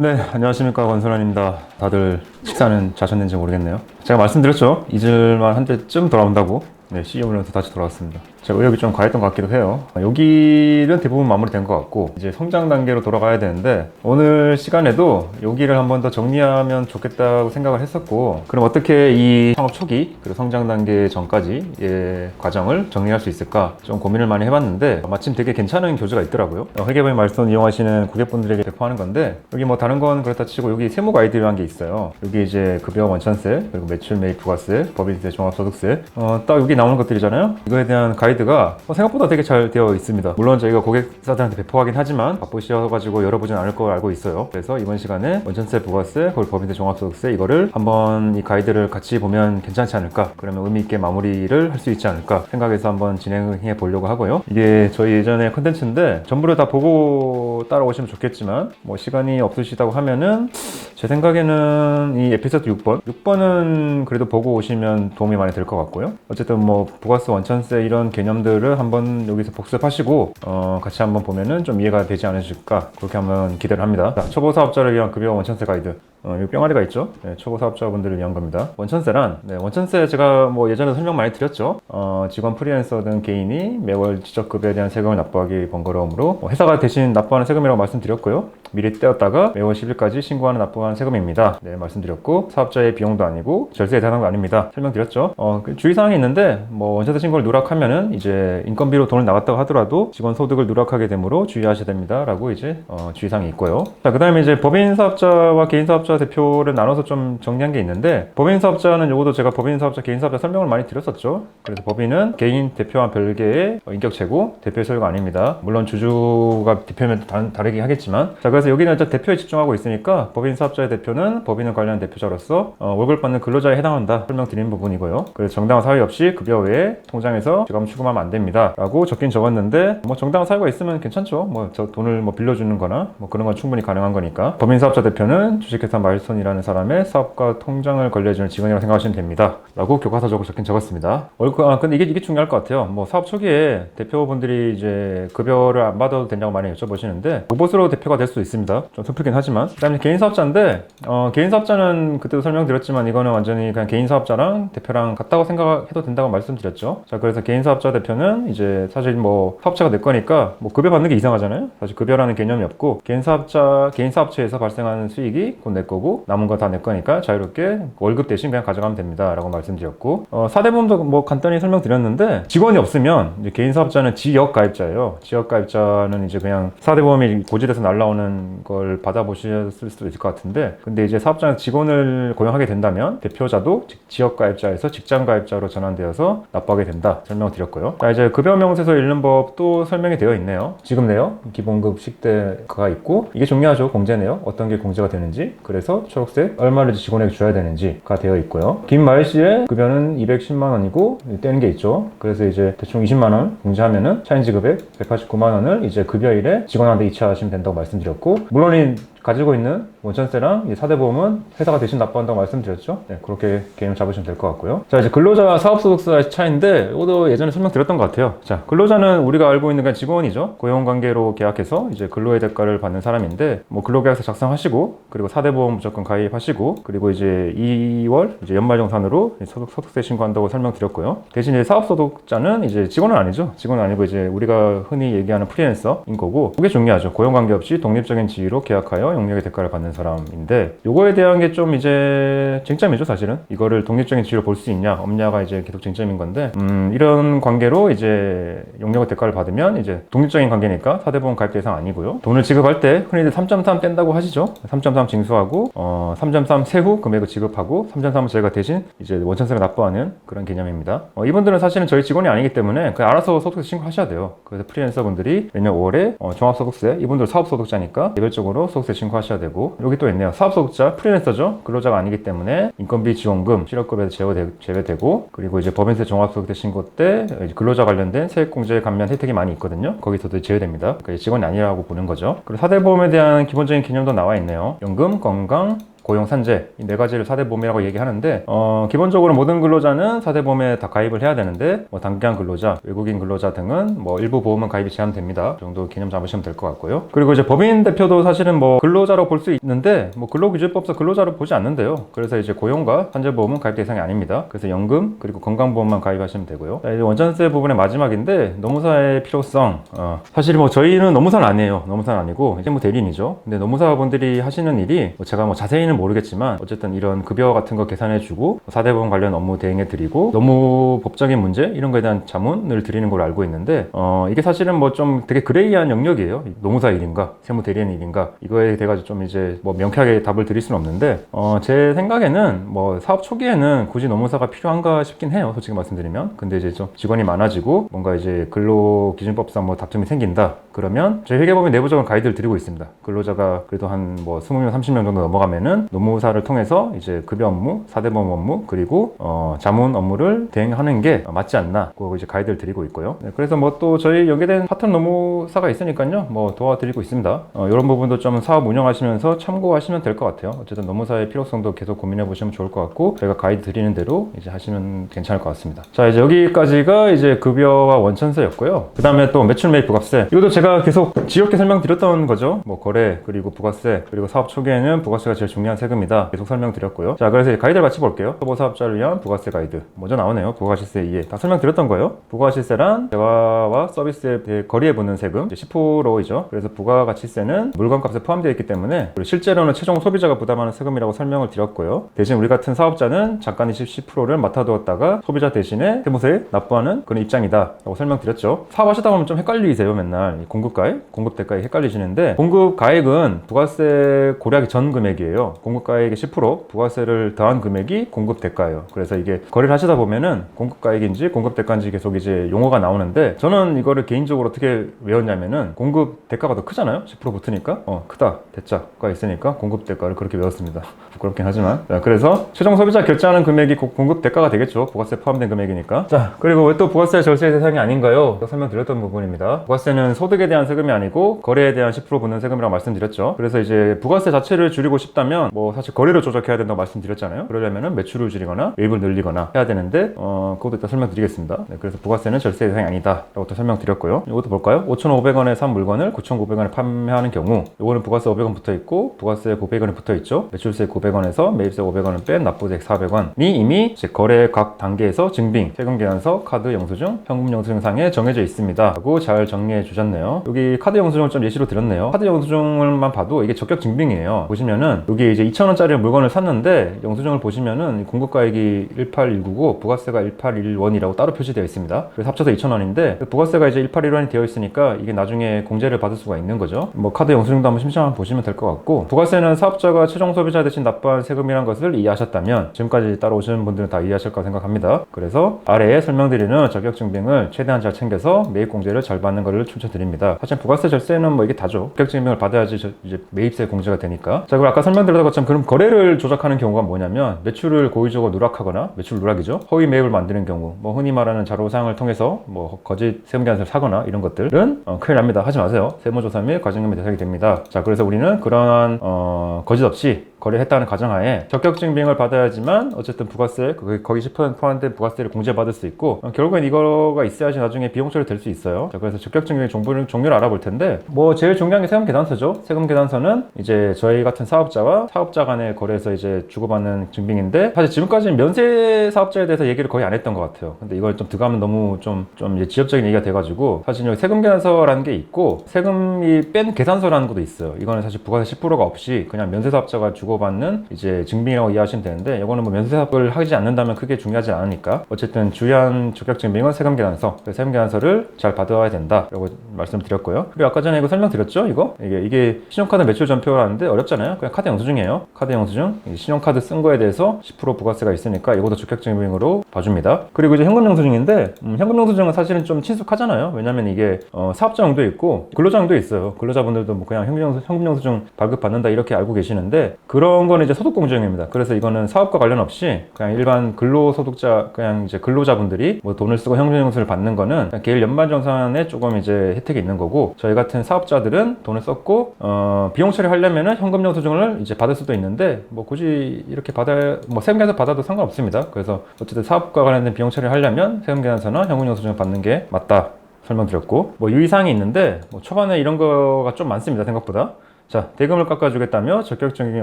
네, 안녕하십니까 권순환입니다. 다들 식사는 자셨는지 모르겠네요. 제가 말씀드렸죠. 잊을만 한 때쯤 돌아온다고. 네, CEO 훈련소 다시 돌아왔습니다. 제가 의욕이 좀 과했던 것 같기도 해요. 여기는 대부분 마무리된 것 같고 이제 성장 단계로 돌아가야 되는데 오늘 시간에도 여기를 한번 더 정리하면 좋겠다고 생각을 했었고 그럼 어떻게 이 창업 초기 그리고 성장 단계 전까지 의 과정을 정리할 수 있을까 좀 고민을 많이 해봤는데 마침 되게 괜찮은 교재가 있더라고요. 어, 회계부의 말씀 이용하시는 고객분들에게 배포하는 건데 여기 뭐 다른 건 그렇다 치고 여기 세무 가이드라는 게 있어요. 여기 이제 급여 원천세 그리고 매출 매입 부가세 법인세 종합소득세 어, 딱 여기 나오는 것들이잖아요. 이거에 대한 가이드 가 어, 생각보다 되게 잘 되어 있습니다. 물론 저희가 고객사들한테 배포하긴 하지만 바쁘셔가지고 열어보진 않을 걸 알고 있어요. 그래서 이번 시간에 원천세 부가세 그리고 법인세 종합소득세 이거를 한번 이 가이드를 같이 보면 괜찮지 않을까 그러면 의미 있게 마무리를 할 수 있지 않을까 생각해서 한번 진행해 보려고 하고요. 이게 저희 예전에 컨텐츠인데 전부를 다 보고 따라오시면 좋겠지만 뭐 시간이 없으시다고 하면은 제 생각에는 이 에피소드 6번 6번은 그래도 보고 오시면 도움이 많이 될 것 같고요. 어쨌든 뭐 부가세 원천세 이런 개념들을 한번 여기서 복습하시고 어, 같이 한번 보면은 좀 이해가 되지 않으실까 그렇게 한번 기대를 합니다. 자, 초보 사업자를 위한 급여 원천세 가이드 어, 여기 뿅아리가 있죠. 네, 초보 사업자분들을 위한 겁니다. 원천세란 네, 원천세 제가 뭐 예전에 설명 많이 드렸죠. 어, 직원 프리랜서 등 개인이 매월 지적급여에 대한 세금을 납부하기 번거로움으로 뭐 회사가 대신 납부하는 세금이라고 말씀드렸고요. 미리 떼었다가 매월 10일까지 신고하는 납부하는 세금입니다. 네, 말씀드렸고 사업자의 비용도 아니고 절세에 대한 거 아닙니다. 설명드렸죠. 어, 그 주의사항이 있는데 뭐 원천세 신고를 누락하면은 이제 인건비로 돈을 나갔다고 하더라도 직원 소득을 누락하게 되므로 주의하셔야 됩니다라고 이제 어, 주의사항이 있고요. 자, 그다음에 이제 법인 사업자와 개인 사업자 대표를 나눠서 좀 정리한 게 있는데 법인 사업자는 요것도 제가 법인 사업자, 개인 사업자 설명을 많이 드렸었죠. 그래서 법인은 개인 대표와 별개의 인격체고 대표의 소유가 아닙니다. 물론 주주가 대표면 다, 다르긴 하겠지만 자 그래서 여기는 일단 대표에 집중하고 있으니까 법인 사업자의 대표는 법인을 관련 대표자로서 어, 월급 받는 근로자에 해당한다 설명드리는 부분이고요. 그래서 정당한 사유 없이 급여 외에 통장에서 지금 추금하면 안 됩니다 라고 적긴 적었는데 뭐 정당한 사유가 있으면 괜찮죠. 뭐 저 돈을 뭐 빌려주는 거나 뭐 그런 건 충분히 가능한 거니까 법인 사업자 대표는 주식회사 마일스톤이라는 사람의 사업과 통장을 관리해주는 직원이라고 생각하시면 됩니다. 라고 교과서적으로 적긴 적었습니다. 월급 아 근데 이게 이게 중요할 것 같아요. 뭐 사업 초기에 대표분들이 이제 급여를 안 받아도 된다고 많이 여쭤보시는데 로봇으로 대표가 될 수 있습니다. 좀 슬프긴 하지만 그 다음에 개인 사업자인데 어, 개인 사업자는 그때도 설명드렸지만 이거는 완전히 그냥 개인 사업자랑 대표랑 같다고 생각해도 된다고 말씀드렸죠. 자 그래서 개인 사업자 대표는 이제 사실 뭐 사업체가 내 거니까 뭐 급여 받는 게 이상하잖아요. 사실 급여라는 개념이 없고 개인 사업자 개인 사업체에서 발생하는 수익이 곧 내 거고 남은 거다내 거니까 자유롭게 월급 대신 그냥 가져가면 됩니다 라고 말씀드렸고 어, 사대보험도 뭐 간단히 설명드렸는데 직원이 없으면 개인 사업자는 지역 가입자예요. 지역 가입자는 이제 그냥 사대보험이 고지돼서 날라오는 걸 받아보셨을 수도 있을 것 같은데 근데 이제 사업자는 직원을 고용하게 된다면 대표자도 지- 지역 가입자에서 직장 가입자로 전환되어서 납부하게 된다 설명드렸고요. 자 이제 급여 명세서 읽는 법도 설명이 되어 있네요. 지급 내역, 기본급 식대가 있고 이게 중요하죠. 공제 내역 어떤 게 공제가 되는지 그래서 초록색 얼마를 직원에게 줘야 되는지가 되어 있고요. 김마일 씨의 급여는 210만 원이고 떼는 게 있죠. 그래서 이제 대충 20만 원 공제하면은 차인 지 급액 189만 원을 이제 급여일에 직원한테 이체하시면 된다고 말씀드렸고 물론 이 가지고 있는 원천세랑 이 사대보험은 회사가 대신 납부한다고 말씀드렸죠. 네, 그렇게 개념 잡으시면 될 것 같고요. 자, 이제 근로자와 사업소득세의 차이인데, 이것도 예전에 설명드렸던 것 같아요. 자, 근로자는 우리가 알고 있는 그냥 직원이죠. 고용관계로 계약해서 이제 근로의 대가를 받는 사람인데, 뭐 근로계약서 작성하시고, 그리고 사대보험 무조건 가입하시고, 그리고 이제 2월 이제 연말정산으로 소득, 소득세 신고한다고 설명드렸고요. 대신 이제 사업소득자는 이제 직원은 아니죠. 직원은 아니고 이제 우리가 흔히 얘기하는 프리랜서인 거고, 그게 중요하죠. 고용관계 없이 독립적인 지위로 계약하여 영역의 대가를 받는 사람인데 요거에 대한 게 좀 이제 쟁점이죠 사실은. 이거를 독립적인 지위로 볼 수 있냐 없냐가 이제 계속 쟁점인 건데 음 이런 관계로 이제 영역의 대가를 받으면 이제 독립적인 관계니까 사대보험 가입 대상 아니고요. 돈을 지급할 때 흔히들 3.3 뗀다고 하시죠? 3.3 징수하고 어, 3.3 세후 금액을 지급하고 3.3은 저희가 대신 이제 원천세를 납부하는 그런 개념입니다. 어, 이분들은 사실은 저희 직원이 아니기 때문에 그냥 알아서 소득세 신고하셔야 돼요. 그래서 프리랜서 분들이 매년 5월에 어, 종합소득세 이분들 사업소득자니까 개별적으로 소득세 신고하셔야 되고. 여기 또 있네요. 사업소득자 프리랜서죠? 근로자가 아니기 때문에 인건비 지원금 실업급여에서 제외되, 제외되 고 그리고 이제 법인세 종합소득세 신고 때 근로자 관련된 세액공제 감면 혜택이 많이 있거든요. 거기서도 제외됩니다. 그러니까 직원이 아니라고 보는 거죠. 그리고 사대보험에 대한 기본적인 개념도 나와 있네요. 연금 건강 고용, 산재 이네 가지를 4대 보험이라고 얘기하는데 어, 기본적으로 모든 근로자는 4대 보험에 다 가입을 해야 되는데 뭐 단기간 근로자, 외국인 근로자 등은 뭐 일부 보험은 가입이 제한됩니다. 그 정도 개념 잡으시면 될 것 같고요. 그리고 이제 법인 대표도 사실은 뭐 근로자로 볼 수 있는데 뭐 근로기준법상 근로자로 보지 않는데요. 그래서 이제 고용과 산재 보험은 가입 대상이 아닙니다. 그래서 연금 그리고 건강보험만 가입하시면 되고요. 자, 이제 원전세 부분의 마지막인데 노무사의 필요성 어, 사실 뭐 저희는 노무사는 아니에요. 노무사는 아니고 이제 뭐 대리인이죠. 근데 노무사분들이 하시는 일이 뭐 제가 뭐 자세히는 모르겠지만 어쨌든 이런 급여 같은 거 계산해주고 4대 보험 관련 업무 대행해드리고 너무 법적인 문제 이런 거에 대한 자문을 드리는 걸로 알고 있는데 어, 이게 사실은 뭐 좀 되게 그레이한 영역이에요. 노무사 일인가 세무 대리인 일인가 이거에 대해 가지고 좀 이제 뭐 명쾌하게 답을 드릴 수는 없는데 어, 제 생각에는 뭐 사업 초기에는 굳이 노무사가 필요한가 싶긴 해요. 솔직히 말씀드리면 근데 이제 좀 직원이 많아지고 뭔가 이제 근로 기준법상 뭐 다툼이 생긴다 그러면 저희 회계법인 내부적인 가이드를 드리고 있습니다. 근로자가 그래도 한 뭐 20명, 30명 정도 넘어가면은 노무사를 통해서 이제 급여 업무, 사대보험 업무 그리고 어, 자문 업무를 대행하는 게 맞지 않나 그거 이제 가이드를 드리고 있고요. 네, 그래서 뭐 또 저희 연계된 파트너 노무사가 있으니까요. 뭐 도와드리고 있습니다. 어, 이런 부분도 좀 사업 운영하시면서 참고하시면 될 것 같아요. 어쨌든 노무사의 필요성도 계속 고민해 보시면 좋을 것 같고 저희가 가이드 드리는 대로 이제 하시면 괜찮을 것 같습니다. 자 이제 여기까지가 이제 급여와 원천세였고요. 그 다음에 또 매출 매입 부가세 이것도 제가 계속 지역게 설명드렸던 거죠. 뭐 거래 그리고 부가세 그리고 사업 초기에는 부가세가 제일 중요한 세금이다. 계속 설명드렸고요. 자 그래서 가이드를 같이 볼게요. 초보 사업자를 위한 부가세 가이드 먼저 나오네요. 부가시세 이해 다 설명드렸던 거예요. 부가시세란 대화와 서비스에 거리에 붙는 세금 이제 10%이죠. 그래서 부가가치세는 물건값에 포함되어 있기 때문에 실제로는 최종 소비자가 부담하는 세금이라고 설명을 드렸고요. 대신 우리 같은 사업자는 잠깐 10%를 맡아두었다가 소비자 대신에 세무세에 납부하는 그런 입장이다 라고 설명드렸죠. 사업하시다 보면 좀 헷갈리세요. 맨날 이 공급가액, 공급대가액 헷갈리시는데 공급가액은 부가세 고려하기 전 금액이에요. 공급가액의 10% 부가세를 더한 금액이 공급 대가예요. 그래서 이게 거래를 하시다 보면은 공급가액인지 공급 대가인지 계속 이제 용어가 나오는데 저는 이거를 개인적으로 어떻게 외웠냐면은 공급 대가가 더 크잖아요. 10% 붙으니까 어 크다 대자가 있으니까 공급 대가를 그렇게 외웠습니다. 부끄럽긴 하지만 자, 그래서 최종 소비자 결제하는 금액이 고- 공급 대가가 되겠죠. 부가세 포함된 금액이니까. 자 그리고 왜 또 부가세 절세 대상이 아닌가요? 설명드렸던 부분입니다. 부가세는 소득에 대한 세금이 아니고 거래에 대한 10% 붙는 세금이라고 말씀드렸죠. 그래서 이제 부가세 자체를 줄이고 싶다면 뭐 사실 거래를 조작해야 된다고 말씀드렸잖아요. 그러려면은 매출을 줄이거나 매입을 늘리거나 해야 되는데 어 그것도 이따 설명드리겠습니다. 네, 그래서 부가세는 절세 대상이 아니다 라고 또 설명드렸고요. 이것도 볼까요? 5,500원에 산 물건을 9,900원에 판매하는 경우 이거는 부가세 500원 붙어 있고 부가세 900원이 붙어 있죠. 매출세 900원에서 매입세 500원을 뺀 납부액 400원이 이미 거래 각 단계에서 증빙, 세금 계산서, 카드 영수증, 현금 영수증 상에 정해져 있습니다. 하고 잘 정리해 주셨네요. 여기 카드 영수증을 좀 예시로 드렸네요. 카드 영수증을만 봐도 이게 적격 증빙이에요. 보시면은 여기 이제 2,000원짜리 물건을 샀는데 영수증을 보시면은 공급가액이 18199고 부가세가 181원이라고 따로 표시되어 있습니다. 그래서 합쳐서 2,000원인데 부가세가 이제 181원이 되어 있으니까 이게 나중에 공제를 받을 수가 있는 거죠. 뭐 카드 영수증도 한번 심심하면 보시면 될 것 같고 부가세는 사업자가 최종 소비자 대신 납부한 세금이란 것을 이해하셨다면 지금까지 따로 오시는 분들은 다 이해하실 거라 생각합니다. 그래서 아래에 설명드리는 적격 증빙을 최대한 잘 챙겨서 매입 공제를 잘 받는 것을 추천드립니다. 사실 부가세 절세는 뭐 이게 다죠. 적격 증빙을 받아야지 저- 이제 매입세 공제가 되니까. 자, 그리고 아까 설명드렸던 것처럼 그럼 거래를 조작하는 경우가 뭐냐면 매출을 고의적으로 누락하거나 매출 누락이죠. 허위 매입을 만드는 경우, 뭐 흔히 말하는 자료사항을 통해서 뭐 거짓 세무계산서를 사거나 이런 것들은 어, 큰일 납니다. 하지 마세요. 세무조사 및 과징금의 대상이 됩니다. 자, 그래서 우리는 그러한 어, 거짓 없이 거래했다는 가정하에 적격 증빙을 받아야지만 어쨌든 부가세 그- 거기 10% 포함된 부가세를 공제받을 수 있고 어, 결국엔 이거가 있어야지 나중에 비용 처리 될 수 있어요. 자, 그래서 적격 증빙의 종류를, 종류를 알아볼 텐데 뭐 제일 중요한 게 세금 계산서죠. 세금 계산서는 이제 저희 같은 사업자와 사업자 간의 거래에서 이제 주고받는 증빙인데 사실 지금까지는 면세 사업자에 대해서 얘기를 거의 안 했던 것 같아요. 근데 이걸 좀 들어가면 너무 좀, 좀 이제 지역적인 얘기가 돼가지고 사실 여기 세금 계산서라는 게 있고 세금이 뺀 계산서라는 것도 있어요. 이거는 사실 부가세 10%가 없이 그냥 면세 사업자가 주고 받는 이제 증빙이라고 이해하시면 되는데 이거는 뭐 면세 사업을 하지 않는다면 크게 중요하지 않으니까 어쨌든 주요한 적격 증빙은 세금 계산서. 그래서 세금 계산서를 잘 받아와야 된다라고 말씀드렸고요. 그리고 아까 전에 이거 설명드렸죠? 이거 이게 이게 신용카드 매출 전표라는데 어렵잖아요. 그냥 카드 영수증이에요. 카드 영수증. 이 신용카드 쓴 거에 대해서 10% 부가세가 있으니까 이것도 적격 증빙으로 봐줍니다. 그리고 이제 현금 영수증인데 음, 현금 영수증은 사실은 좀 친숙하잖아요. 왜냐면 이게 어, 사업자용도 있고 근로자용도 있어요. 근로자분들도 뭐 그냥 현금 영수, 현금 영수증 발급받는다 이렇게 알고 계시는데 그 그런 거는 이제 소득 공제형입니다. 그래서 이거는 사업과 관련 없이 그냥 일반 근로소득자 그냥 이제 근로자분들이 뭐 돈을 쓰고 형준영수를 받는 거는 개일 연반정산에 조금 이제 혜택이 있는 거고 저희 같은 사업자들은 돈을 썼고 어, 비용 처리하려면은 현금 영수증을 이제 받을 수도 있는데 뭐 굳이 이렇게 받아 뭐 세금계산서 받아도 상관없습니다. 그래서 어쨌든 사업과 관련된 비용 처리를 하려면 세금계산서나 현금 영수증을 받는 게 맞다. 설명드렸고 뭐 유의사항이 있는데 뭐 초반에 이런 거가 좀 많습니다 생각보다 자 대금을 깎아주겠다며 적격 증빙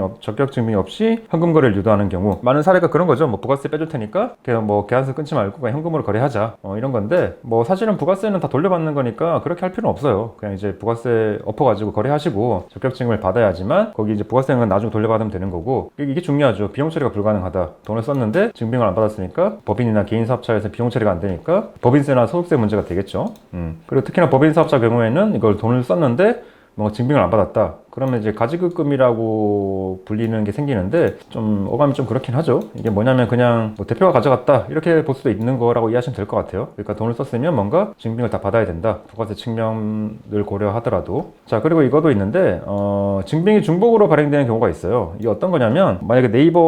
없, 적격 증빙 없이 현금 거래를 유도하는 경우 많은 사례가 그런 거죠. 뭐 부가세 빼줄 테니까 그냥 뭐 계산서 끊지 말고 그냥 현금으로 거래하자. 어, 이런 건데 뭐 사실은 부가세는 다 돌려받는 거니까 그렇게 할 필요는 없어요. 그냥 이제 부가세 엎어가지고 거래하시고 적격 증빙을 받아야지만 거기 이제 부가세는 나중에 돌려받으면 되는 거고 이게 이게 중요하죠. 비용 처리가 불가능하다. 돈을 썼는데 증빙을 안 받았으니까 법인이나 개인 사업자에서 비용 처리가 안 되니까 법인세나 소득세 문제가 되겠죠. 음. 그리고 특히나 법인 사업자 경우에는 이걸 돈을 썼는데 뭔가 증빙을 안 받았다. 그러면 이제 가지급금이라고 불리는 게 생기는데 좀 어감이 좀 그렇긴 하죠. 이게 뭐냐면 그냥 뭐 대표가 가져갔다 이렇게 볼 수도 있는 거라고 이해하시면 될 것 같아요. 그러니까 돈을 썼으면 뭔가 증빙을 다 받아야 된다. 부가세 측면을 고려하더라도 자 그리고 이것도 있는데 어, 증빙이 중복으로 발행되는 경우가 있어요. 이게 어떤 거냐면 만약에 네이버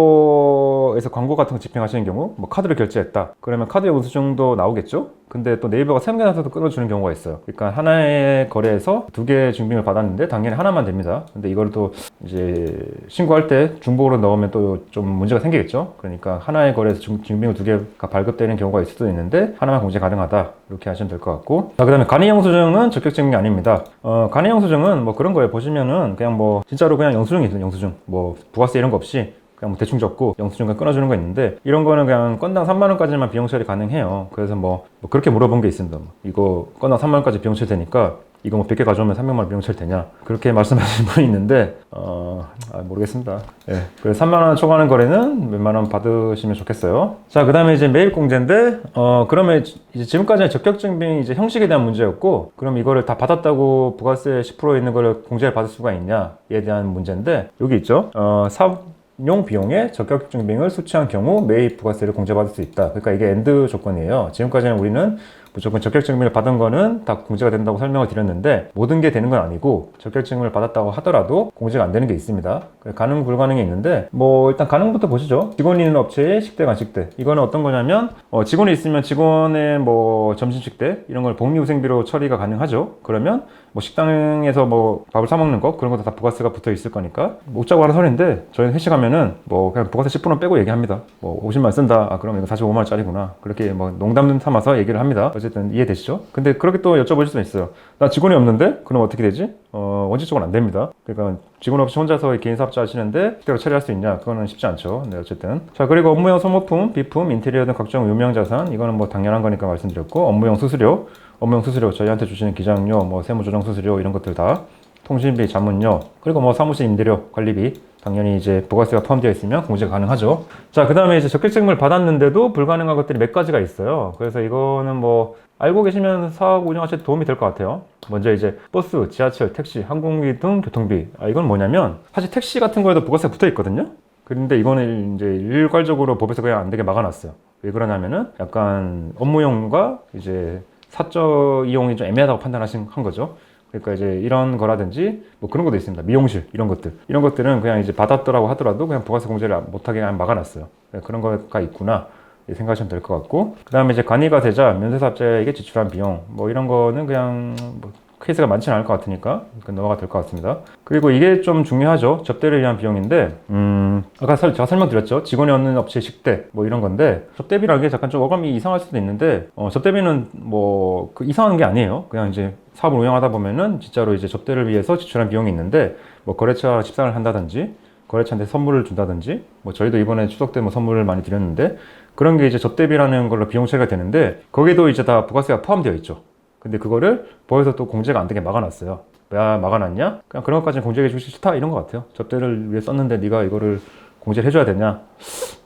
에서 광고 같은 거 집행하시는 경우 뭐 카드를 결제했다. 그러면 카드 영수증도 나오겠죠. 근데 또 네이버가 세무계산서도 끊어주는 경우가 있어요. 그러니까 하나의 거래에서 두 개의 증빙을 받았는데 당연히 하나만 됩니다. 근데 이걸 또 이제 신고할 때 중복으로 넣으면 또 좀 문제가 생기겠죠. 그러니까 하나의 거래에서 중- 증빙을 두 개가 발급되는 경우가 있을 수도 있는데 하나만 공제 가능하다 이렇게 하시면 될 것 같고 자 그 다음에 간이 영수증은 적격 증빙이 아닙니다. 어, 간이 영수증은 뭐 그런 거예요. 보시면은 그냥 뭐 진짜로 그냥 영수증이 있어요. 영수증 뭐 부가세 이런 거 없이 그냥 뭐 대충 적고 영수증과 끊어주는 거 있는데 이런 거는 그냥 건당 3만 원까지만 비용 처리 가능해요. 그래서 뭐, 뭐 그렇게 물어본 게 있습니다. 뭐 이거 건당 3만 원까지 비용 처리 되니까 이거 뭐 100개 가져오면 300만 원 비용 처리 되냐 그렇게 말씀하시는 분이 있는데 어 아, 모르겠습니다. 예. 그래서 3만 원 초과하는 거래는 몇만 원 받으시면 좋겠어요. 자 그다음에 이제 매입 공제인데 어 그러면 이제 지금까지는 적격 증빙 이제 형식에 대한 문제였고 그럼 이거를 다 받았다고 부가세 10% 있는 거를 공제를 받을 수가 있냐에 대한 문제인데 여기 있죠. 어 사업 용 비용에 적격 증빙을 수취한 경우 매입 부가세를 공제받을 수 있다. 그러니까 이게 엔드 조건이에요. 지금까지는 우리는 무조건 적격 증빙을 받은 거는 다 공제가 된다고 설명을 드렸는데 모든 게 되는 건 아니고 적격 증빙을 받았다고 하더라도 공제가 안 되는 게 있습니다. 그래서 가능 불가능이 있는데 뭐 일단 가능부터 보시죠. 직원이 있는 업체의 식대 간식대 이거는 어떤 거냐면 어, 직원이 있으면 직원의 뭐 점심 식대 이런 걸 복리후생비로 처리가 가능하죠. 그러면 뭐 식당에서 뭐 밥을 사 먹는 거 그런 것도 다 부가세가 붙어 있을 거니까 뭐 웃자고 하는 소리인데 저희는 회식하면은 뭐 그냥 부가세 10% 빼고 얘기합니다. 뭐 50만 쓴다. 아 그러면 이거 45만 원짜리구나. 그렇게 뭐 농담 삼아서 얘기를 합니다. 어쨌든 이해되시죠? 근데 그렇게 또 여쭤보실 수는 있어요. 나 직원이 없는데 그럼 어떻게 되지? 어 원칙적으로 안 됩니다. 그러니까 직원 없이 혼자서 개인 사업자 하시는데 그대로 처리할 수 있냐? 그거는 쉽지 않죠. 네 어쨌든 자 그리고 업무용 소모품, 비품, 인테리어 등 각종 유명 자산 이거는 뭐 당연한 거니까 말씀드렸고 업무용 수수료 업무용 수수료 저희한테 주시는 기장료, 뭐 세무조정 수수료 이런 것들 다 통신비, 자문료 그리고 뭐 사무실 임대료, 관리비 당연히 이제 부가세가 포함되어 있으면 공제가 가능하죠. 자, 그 다음에 이제 적격증을 받았는데도 불가능한 것들이 몇 가지가 있어요. 그래서 이거는 뭐 알고 계시면 사업 운영하실 때 도움이 될 것 같아요. 먼저 이제 버스, 지하철, 택시, 항공기 등 교통비. 아, 이건 뭐냐면 사실 택시 같은 거에도 부가세 붙어 있거든요. 그런데 이거는 이제 일괄적으로 법에서 그냥 안 되게 막아놨어요. 왜 그러냐면은 약간 업무용과 이제 사적 이용이 좀 애매하다고 판단하신 한 거죠. 그러니까 이제 이런 거라든지 뭐 그런 것도 있습니다. 미용실 이런 것들 이런 것들은 그냥 이제 받았더라고 하더라도 그냥 부가세 공제를 못하게 그냥 막아놨어요. 네, 그런 거가 있구나. 생각하시면 될 것 같고 그 다음에 이제 관이가 되자 면세사업자에게 지출한 비용 뭐 이런 거는 그냥 뭐 케이스가 많지는 않을 것 같으니까 그 넘어가 될 것 같습니다. 그리고 이게 좀 중요하죠. 접대를 위한 비용인데 음 아까 설- 제가 설명드렸죠. 직원이 없는 업체 식대 뭐 이런 건데 접대비라는 게 잠깐 좀 어감이 이상할 수도 있는데 어, 접대비는 뭐 그 이상한 게 아니에요. 그냥 이제 사업을 운영하다 보면은 진짜로 이제 접대를 위해서 지출한 비용이 있는데 뭐 거래처 집산을 한다든지 거래처한테 선물을 준다든지 뭐 저희도 이번에 추석 때 뭐 선물을 많이 드렸는데 그런 게 이제 접대비라는 걸로 비용 처리가 되는데 거기도 이제 다 부가세가 포함되어 있죠. 근데 그거를 법에서 또 공제가 안 되게 막아놨어요. 왜 막아놨냐? 그냥 그런 것까지는 공제해 주기 싫다 이런 것 같아요. 접대를 위해 썼는데 네가 이거를 공제를 해줘야 되냐?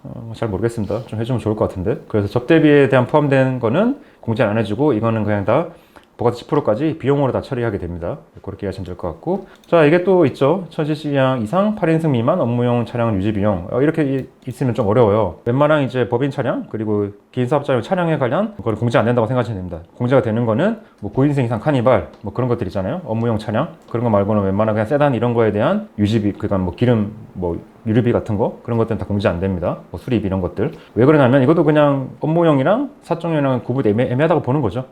어, 잘 모르겠습니다. 좀 해주면 좋을 것 같은데. 그래서 접대비에 대한 포함된 거는 공제를 안 해주고 이거는 그냥 다 부가세 10%까지 비용으로 다 처리하게 됩니다. 그렇게 이해하시면 될 것 같고. 자, 이게 또 있죠. 1000cc 이상 8인승 미만 업무용 차량 유지 비용. 어, 이렇게 이- 있으면 좀 어려워요. 웬만한 이제 법인 차량, 그리고 개인 사업자용 차량에 관련 그걸 공제 안 된다고 생각하시면 됩니다. 공제가 되는 거는 뭐 9인승 이상 카니발, 뭐 그런 것들 있잖아요. 업무용 차량. 그런 거 말고는 웬만한 그냥 세단 이런 거에 대한 유지비, 그러니까 뭐 기름, 뭐 유류비 같은 거 그런 것들은 다 공제 안 됩니다. 뭐 수리비 이런 것들. 왜 그러냐면 이것도 그냥 업무용이랑 사적용이랑 구분 애매, 애매하다고 보는 거죠.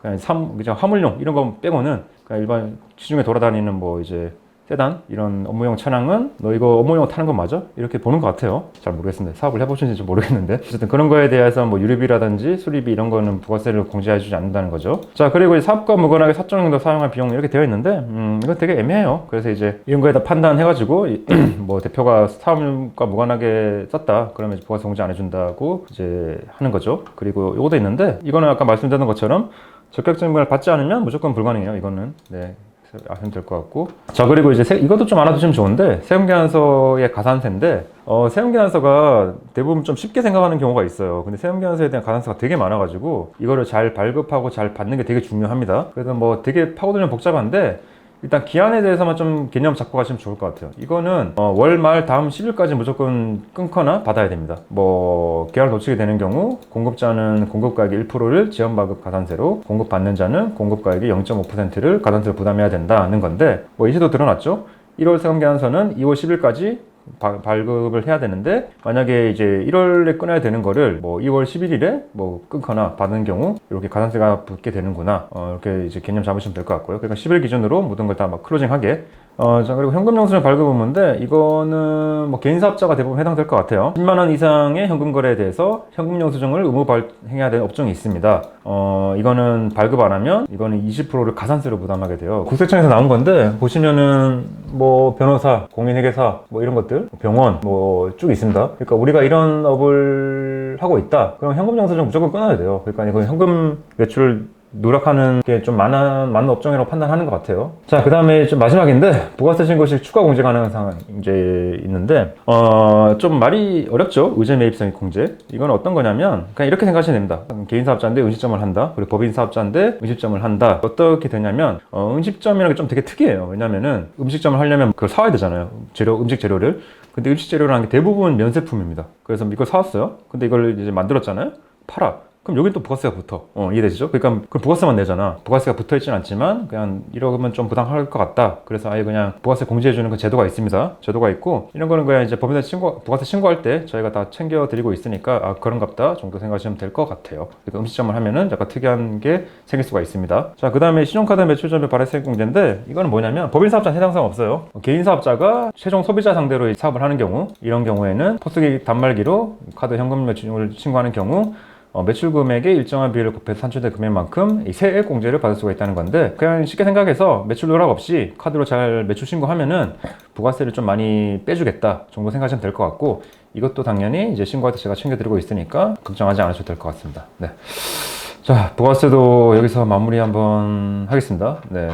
그냥 삼, 그냥 화물용 이런 거 빼고는 그냥 일반 시중에 돌아다니는 뭐 이제 세단 이런 업무용 차량은 너 이거 업무용 타는 거 맞아? 이렇게 보는 것 같아요. 잘 모르겠습니다. 사업을 해보신지 좀 모르겠는데 어쨌든 그런 거에 대해서 뭐 유류비라든지 수리비 이런 거는 부가세를 공제해주지 않는다는 거죠. 자 그리고 이제 사업과 무관하게 사적용도 사용할 비용 이렇게 되어 있는데 음, 이거 되게 애매해요. 그래서 이제 이런 거에다 판단해가지고 이- 뭐 대표가 사업과 무관하게 썼다 그러면 부가세 공제 안 해준다고 이제 하는 거죠. 그리고 요것도 있는데 이거는 아까 말씀드린 것처럼 적격증명을 받지 않으면 무조건 불가능해요. 이거는 네. 아시면 될 것 같고 자 그리고 이제 세- 이것도 좀 알아두시면 좋은데 세금계산서의 가산세인데 어, 세금계산서가 대부분 좀 쉽게 생각하는 경우가 있어요 근데 세금계산서에 대한 가산세가 되게 많아가지고 이거를 잘 발급하고 잘 받는 게 되게 중요합니다 그래서 뭐 되게 파고들면 복잡한데 일단 기한에 대해서만 좀 개념 잡고 가시면 좋을 것 같아요. 이거는 어, 월말 다음 10일까지 무조건 끊거나 받아야 됩니다. 뭐 기한을 놓치게 되는 경우 공급자는 공급가액의 1%를 지연발급 가산세로 공급받는 자는 공급가액의 0.5%를 가산세로 부담해야 된다는 건데 뭐 이시도 드러났죠. 1월 세금계산서는 2월 10일까지 바- 발급을 해야 되는데 만약에 이제 1월에 끊어야 되는 거를 뭐 2월 11일에 뭐 끊거나 받는 경우 이렇게 가산세가 붙게 되는구나 어, 이렇게 이제 개념 잡으시면 될 것 같고요. 그러니까 10일 기준으로 모든 걸 다 막 클로징하게 어, 자, 그리고 현금 영수증 발급 의무인데, 이거는 뭐 개인 사업자가 대부분 해당될 것 같아요. 10만 원 이상의 현금 거래에 대해서 현금 영수증을 의무 발행해야 되는 업종이 있습니다. 어, 이거는 발급 안 하면, 이거는 20%를 가산세로 부담하게 돼요. 국세청에서 나온 건데, 보시면은 뭐 변호사, 공인회계사, 뭐 이런 것들, 병원, 뭐 쭉 있습니다. 그러니까 우리가 이런 업을 하고 있다. 그럼 현금 영수증 무조건 끊어야 돼요. 그러니까 이거 현금 매출 누락하는 게 좀 많은, 많은 업종이라고 판단하는 것 같아요. 자, 그 다음에 좀 마지막인데, 부가세 신고시 추가 공제 가능한 상황 이제 있는데, 어, 좀 말이 어렵죠? 의제 매입성 공제. 이건 어떤 거냐면, 그냥 이렇게 생각하시면 됩니다. 개인 사업자인데 음식점을 한다. 그리고 법인 사업자인데 음식점을 한다. 어떻게 되냐면, 어, 음식점이라는 게 좀 되게 특이해요. 왜냐면은 음식점을 하려면 그걸 사와야 되잖아요. 재료, 음식 재료를. 근데 음식 재료라는 게 대부분 면세품입니다. 그래서 이걸 사왔어요. 근데 이걸 이제 만들었잖아요. 팔아. 그럼 여긴 또 부가세가 붙어. 어, 이해되시죠? 그러니까 그 부가세만 내잖아. 부가세가 붙어 있진 않지만 그냥 이러면 좀 부담할 것 같다. 그래서 아예 그냥 부가세 공제해 주는 그 제도가 있습니다. 제도가 있고 이런 거는 그냥 이제 법인세 신고 부가세 신고할 때 저희가 다 챙겨 드리고 있으니까 아 그런갑다 정도 생각하시면 될 것 같아요. 그러니까 음식점을 하면은 약간 특이한 게 생길 수가 있습니다. 자, 그 다음에 신용카드 매출점의 발행세 공제인데 이거는 뭐냐면 법인 사업자 해당 사항 없어요. 개인 사업자가 최종 소비자 상대로 사업을 하는 경우 이런 경우에는 포스기 단말기로 카드 현금 매출을 신고하는 경우 어, 매출 금액의 일정한 비율을 곱해서 산출된 금액만큼 이 세액 공제를 받을 수가 있다는 건데 그냥 쉽게 생각해서 매출 누락 없이 카드로 잘 매출 신고하면은 부가세를 좀 많이 빼주겠다 정도 생각하시면 될 것 같고 이것도 당연히 이제 신고할 때 제가 챙겨드리고 있으니까 걱정하지 않으셔도 될 것 같습니다. 네. 자, 부가세도 여기서 마무리 한번 하겠습니다. 네.